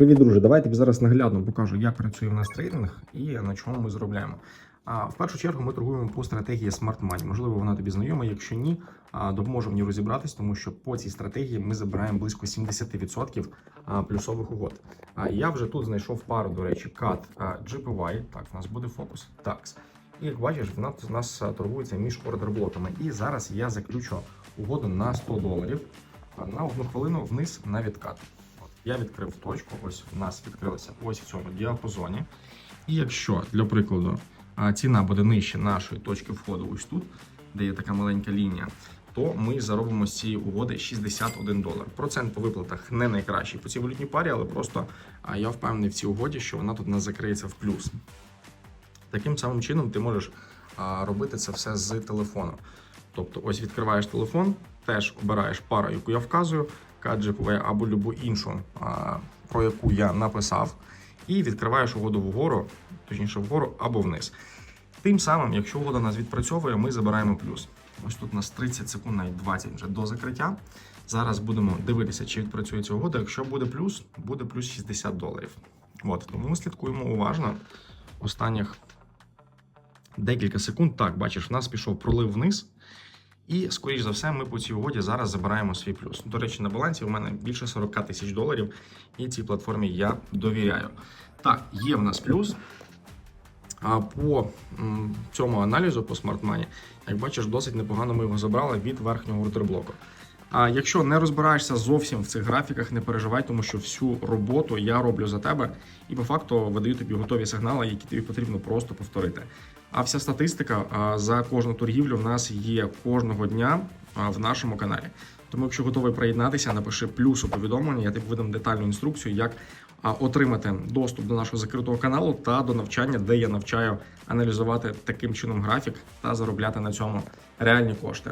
Привіт, друже. Давай тобі зараз наглядно покажу, як працює в нас трейдинг і на чому ми заробляємо. А в першу чергу ми торгуємо по стратегії Smart Money. Можливо, вона тобі знайома. Якщо ні, а, допоможе мені розібратись, тому що по цій стратегії ми забираємо близько 70% плюсових угод. А я вже тут знайшов пару, до речі, CAT GPY. Так, в нас буде фокус. TAX. І як бачиш, в нас, в нас торгується між ордерблоками. І зараз я заключу угоду на 100 доларів на одну хвилину вниз на відкат. Я відкрив точку, ось в нас відкрилася ось в цьому діапазоні. І якщо, для прикладу, ціна буде нижче нашої точки входу, ось тут, де є така маленька лінія, то ми заробимо з цієї угоди 61 долар. Процент по виплатах не найкращий по цій валютній парі, але просто я впевнений в цій угоді, що вона тут у нас закриється в плюс. Таким самим чином ти можеш робити це все з телефону. Тобто, ось відкриваєш телефон, теж обираєш пару, яку я вказую, KGPV або любу іншу, про яку я написав, і відкриваєш угоду вгору, точніше вгору або вниз. Тим самим, якщо угода нас відпрацьовує, ми забираємо плюс. Ось тут у нас 30 секунд, навіть 20 вже до закриття. Зараз будемо дивитися, чи відпрацює ця угода. Якщо буде плюс, буде плюс 60 доларів. От, тому ми слідкуємо уважно. Останніх декілька секунд. Так, бачиш, в нас пішов пролив вниз. І, скоріш за все, ми по цій угоді зараз забираємо свій плюс. До речі, на балансі у мене більше 40 тисяч доларів, і цій платформі я довіряю. Так, є в нас плюс. А по цьому аналізу по Money, як бачиш, досить непогано ми його забрали від верхнього ордерблоку. А якщо не розбираєшся зовсім в цих графіках, не переживай, тому що всю роботу я роблю за тебе і по факту видаю тобі готові сигнали, які тобі потрібно просто повторити. А вся статистика за кожну торгівлю в нас є кожного дня в нашому каналі. Тому, якщо готовий приєднатися, напиши плюс у повідомлення, я тобі видам детальну інструкцію, як отримати доступ до нашого закритого каналу та до навчання, де я навчаю аналізувати таким чином графік та заробляти на цьому реальні кошти.